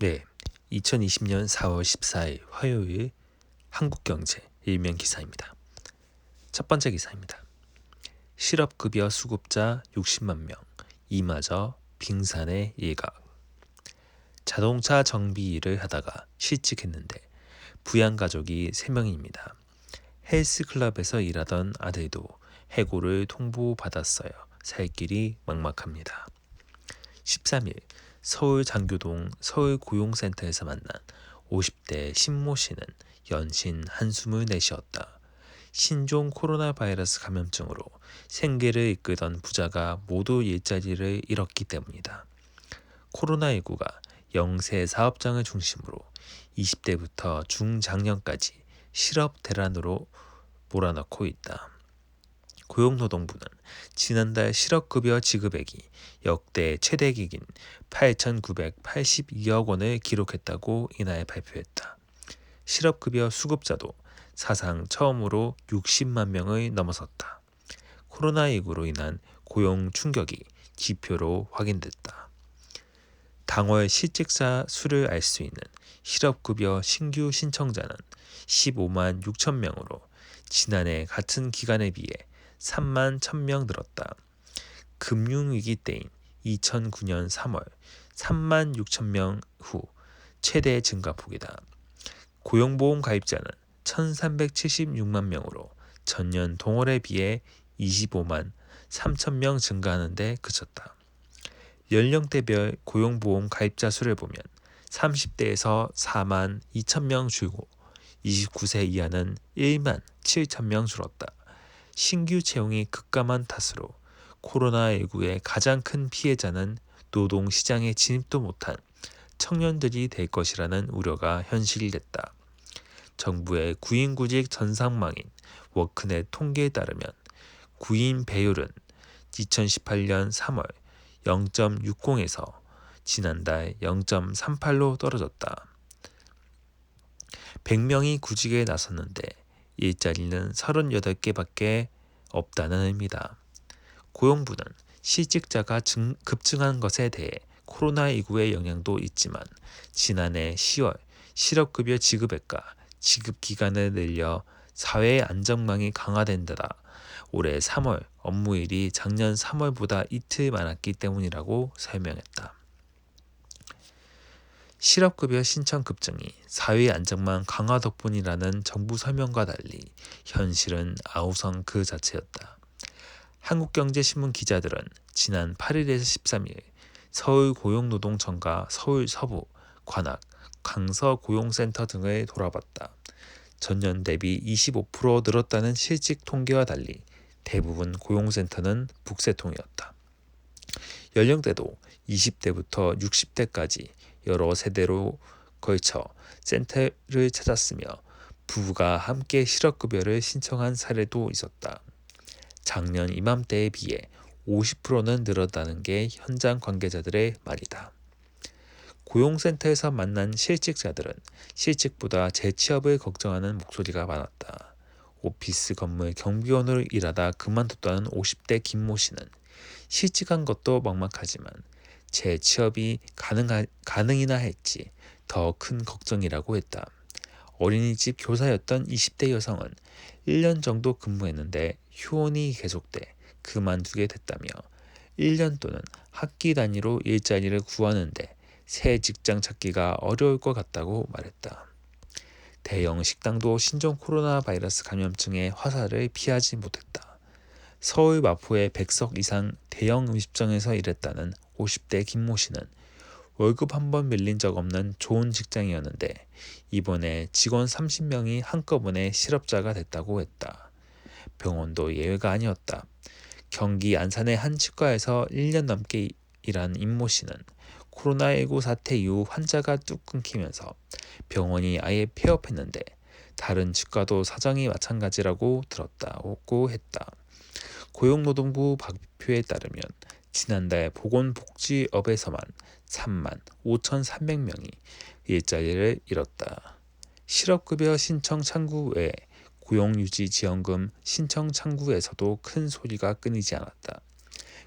네, 2020년 4월 14일 화요일 한국경제 일면 기사입니다. 첫 번째 기사입니다. 실업급여 수급자 60만 명, 이마저 빙산의 일각. 자동차 정비 일을 하다가 실직했는데 부양 가족이 3명입니다. 헬스클럽에서 일하던 아들도 해고를 통보받았어요. 살 길이 막막합니다. 13일 서울 장교동 서울 고용센터에서 만난 50대 신모 씨는 연신 한숨을 내쉬었다. 신종 코로나 바이러스 감염증으로 생계를 이끌던 부자가 모두 일자리를 잃었기 때문이다. 코로나19가 영세 사업장을 중심으로 20대부터 중장년까지 실업 대란으로 몰아넣고 있다. 고용노동부는 지난달 실업급여 지급액이 역대 최대기긴 8,982억 원을 기록했다고 이날 발표했다. 실업급여 수급자도 사상 처음으로 60만 명을 넘어섰다. 코로나19로 인한 고용 충격이 지표로 확인됐다. 당월 실직자 수를 알 수 있는 실업급여 신규 신청자는 15만 6천 명으로 지난해 같은 기간에 비해 3만 1,000명 늘었다. 금융위기 때인 2009년 3월 3만 6천 명 후 최대 증가폭이다. 고용보험 가입자는 1,376만 명으로 전년 동월에 비해 25만 3천 명 증가하는 데 그쳤다. 연령대별 고용보험 가입자 수를 보면 30대에서 4만 2천 명 줄고 29세 이하는 1만 7천 명 줄었다. 신규 채용이 급감한 탓으로 코로나19의 가장 큰 피해자는 노동시장에 진입도 못한 청년들이 될 것이라는 우려가 현실이 됐다. 정부의 구인구직 전상망인 워크넷 통계에 따르면 구인 배율은 2018년 3월 0.60에서 지난달 0.38로 떨어졌다. 100명이 구직에 나섰는데 일자리는 38개밖에 없다는 의미다. 고용부는 실직자가 증, 급증한 것에 대해 코로나19의 영향도 있지만 지난해 10월 실업급여 지급액과 지급 기간을 늘려 사회 안정망이 강화된 데다 올해 3월 업무일이 작년 3월보다 이틀 많았기 때문이라고 설명했다. 실업급여 신청 급증이 사회 안정망 강화 덕분이라는 정부 설명과 달리 현실은 아우성 그 자체였다. 한국경제신문 기자들은 지난 8일에서 13일 서울 고용노동청과 서울 서부, 관악, 강서고용센터 등을 돌아봤다. 전년 대비 25% 늘었다는 실직 통계와 달리 대부분 고용센터는 북새통이었다. 연령대도 20대부터 60대까지 여러 세대로 걸쳐 센터를 찾았으며 부부가 함께 실업급여를 신청한 사례도 있었다. 작년 이맘때에 비해 50%는 늘었다는 게 현장 관계자들의 말이다. 고용센터에서 만난 실직자들은 실직보다 재취업을 걱정하는 목소리가 많았다. 오피스 건물 경비원으로 일하다 그만뒀다는 50대 김모 씨는 실직한 것도 막막하지만 재취업이 가능하, 가능이나 할지 더 큰 걱정이라고 했다. 어린이집 교사였던 20대 여성은 1년 정도 근무했는데 휴원이 계속돼 그만두게 됐다며 1년 또는 학기 단위로 일자리를 구하는데 새 직장 찾기가 어려울 것 같다고 말했다. 대형 식당도 신종 코로나 바이러스 감염증의 화살을 피하지 못했다. 서울 마포의 100석 이상 대형 음식점에서 일했다는 50대 김모 씨는 월급 한 번 밀린 적 없는 좋은 직장이었는데 이번에 직원 30명이 한꺼번에 실업자가 됐다고 했다. 병원도 예외가 아니었다. 경기 안산의 한 치과에서 1년 넘게 일한 임모 씨는 코로나19 사태 이후 환자가 뚝 끊기면서 병원이 아예 폐업했는데 다른 치과도 사정이 마찬가지라고 들었다고 했다. 고용노동부 발표에 따르면 지난달 보건복지업에서만 3만 5,300명이 일자리를 잃었다. 실업급여 신청 창구 외에 고용유지지원금 신청 창구에서도 큰 소리가 끊이지 않았다.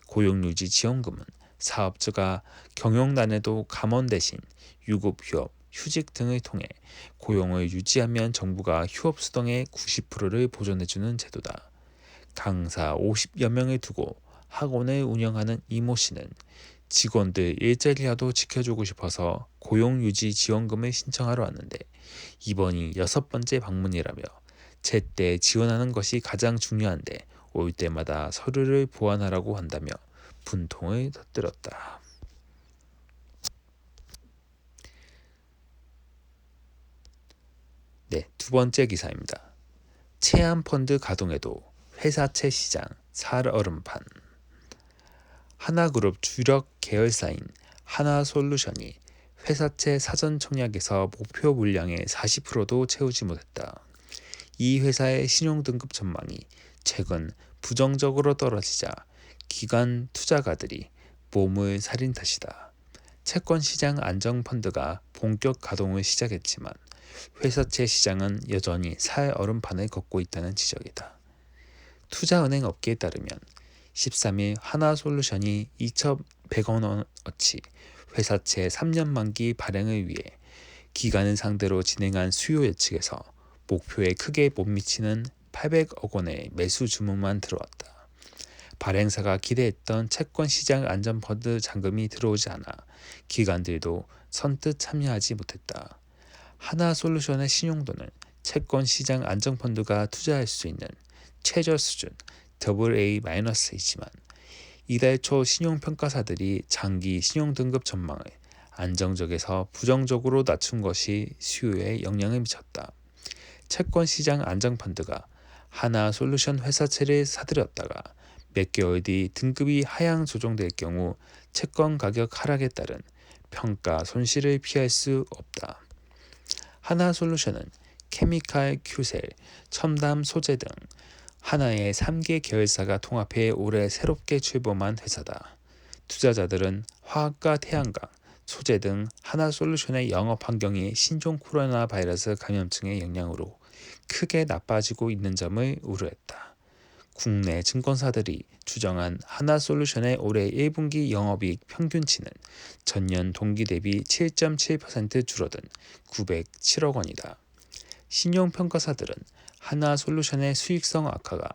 고용유지지원금은 사업주가 경영난에도 감원 대신 유급 휴업, 휴직 등을 통해 고용을 유지하면 정부가 휴업 수당의 90%를 보존해주는 제도다. 강사 50여 명을 두고 학원을 운영하는 이모 씨는 직원들 일자리라도 지켜주고 싶어서 고용유지 지원금을 신청하러 왔는데 이번이 여섯 번째 방문이라며 제때 지원하는 것이 가장 중요한데 올 때마다 서류를 보완하라고 한다며 분통을 터뜨렸다. 네, 두 번째 기사입니다. 체암펀드 가동에도 회사채 시장 살얼음판 하나그룹 주력 계열사인 하나솔루션이 회사채 사전 청약에서 목표 물량의 40%도 채우지 못했다. 이 회사의 신용등급 전망이 최근 부정적으로 떨어지자 기관 투자가들이 몸을 살인 탓이다. 채권 시장 안정 펀드가 본격 가동을 시작했지만 회사채 시장은 여전히 살 얼음판을 걷고 있다는 지적이다. 투자은행 업계에 따르면 13일 하나솔루션이 2,100원 원어치 회사채 3년 만기 발행을 위해 기관을 상대로 진행한 수요 예측에서 목표에 크게 못 미치는 800억 원의 매수 주문만 들어왔다. 발행사가 기대했던 채권 시장 안전펀드 잔금이 들어오지 않아 기관들도 선뜻 참여하지 못했다. 하나솔루션의 신용도는 채권 시장 안정펀드가 투자할 수 있는 최저 수준 AA-이지만 이달 초 신용평가사들이 장기 신용등급 전망을 안정적에서 부정적으로 낮춘 것이 수요에 영향을 미쳤다. 채권 시장 안정펀드가 하나 솔루션 회사채를 사들였다가 몇 개월 뒤 등급이 하향 조정될 경우 채권 가격 하락에 따른 평가 손실을 피할 수 없다. 하나 솔루션은 케미칼 큐셀, 첨담 소재 등 하나의 3개 계열사가 통합해 올해 새롭게 출범한 회사다. 투자자들은 화학과 태양광, 소재 등 하나솔루션의 영업 환경이 신종 코로나 바이러스 감염증의 영향으로 크게 나빠지고 있는 점을 우려했다. 국내 증권사들이 추정한 하나솔루션의 올해 1분기 영업이익 평균치는 전년 동기 대비 7.7% 줄어든 907억 원이다. 신용평가사들은 하나 솔루션의 수익성 악화가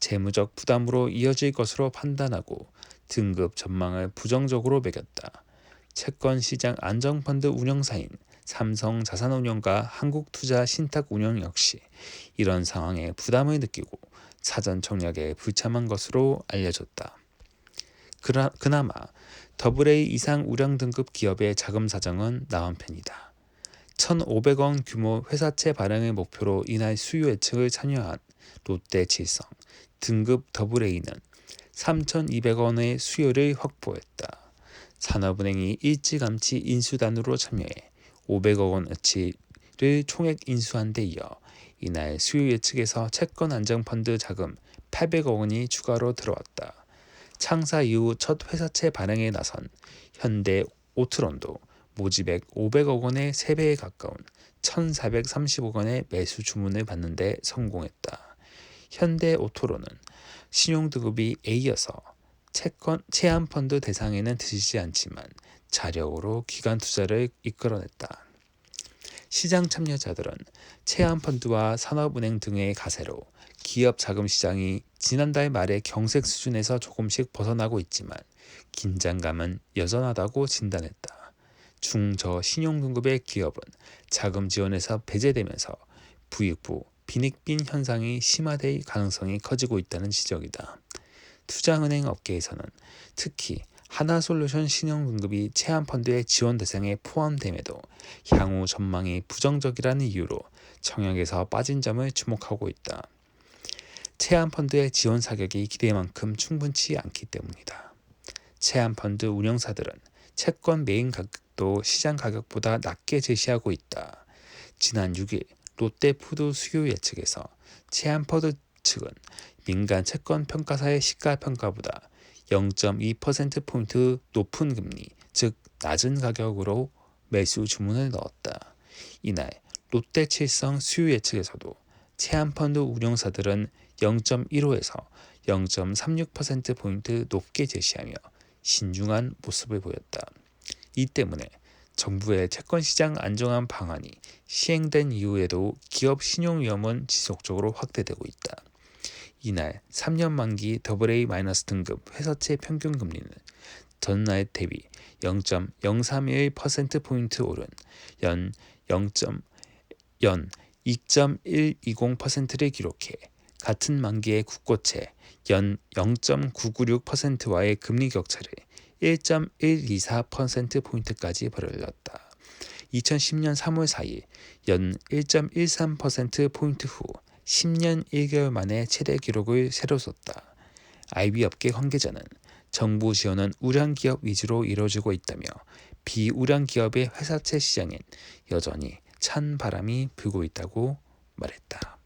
재무적 부담으로 이어질 것으로 판단하고 등급 전망을 부정적으로 매겼다. 채권 시장 안정펀드 운영사인 삼성 자산운용과 한국투자 신탁운용 역시 이런 상황에 부담을 느끼고 사전 청약에 불참한 것으로 알려졌다. 그나마 AA 이상 우량 등급 기업의 자금 사정은 나은 편이다. 1,500원 규모 회사채 발행을 목표로 이날 수요 예측을 참여한 롯데칠성 등급 더블A는 3,200원의 수요를 확보했다. 산업은행이 일찌감치 인수단으로 참여해 500억 원어치를 총액 인수한 데 이어 이날 수요 예측에서 채권 안정펀드 자금 800억 원이 추가로 들어왔다. 창사 이후 첫 회사채 발행에 나선 현대 오트론도 모집액 500억 원의 3배에 가까운 1,430억 원의 매수 주문을 받는데 성공했다. 현대 오토로는 신용등급이 A여서 채권 체안펀드 대상에는 드시지 않지만 자력으로 기관 투자를 이끌어냈다. 시장 참여자들은 체안펀드와 산업은행 등의 가세로 기업 자금 시장이 지난달 말에 경색 수준에서 조금씩 벗어나고 있지만 긴장감은 여전하다고 진단했다. 중저 신용등급의 기업은 자금 지원에서 배제되면서 부익부 빈익빈 현상이 심화될 가능성이 커지고 있다는 지적이다. 투자은행 업계에서는 특히 하나솔루션 신용등급이 체안펀드의 지원 대상에 포함됨에도 향후 전망이 부정적이라는 이유로 청약에서 빠진 점을 주목하고 있다. 체안펀드의 지원 사격이 기대만큼 충분치 않기 때문이다. 체안펀드 운영사들은 채권 메인 가격도 시장 가격보다 낮게 제시하고 있다. 지난 6일 롯데푸드 수요 예측에서 체안퍼드 측은 민간 채권 평가사의 시가 평가보다 0.2%포인트 높은 금리, 즉 낮은 가격으로 매수 주문을 넣었다. 이날 롯데칠성 수요 예측에서도 체안펀드 운용사들은 0.15에서 0.36%포인트 높게 제시하며 신중한 모습을 보였다. 이 때문에 정부의 채권 시장 안정화 방안이 시행된 이후에도 기업 신용 위험은 지속적으로 확대되고 있다. 이날 3년 만기 AA- 등급 회사채 평균 금리는 전날 대비 0.031%포인트 오른 연 0. 연 2.120%를 기록해 같은 만기의 국고채 연 0.996%와의 금리 격차를 1.124%포인트까지 벌렸다. 2010년 3월 4일 연 1.13%포인트 후 10년 1개월 만에 최대 기록을 새로 썼다. IB 업계 관계자는 정부 지원은 우량 기업 위주로 이루어지고 있다며 비우량 기업의 회사채 시장엔 여전히 찬 바람이 불고 있다고 말했다.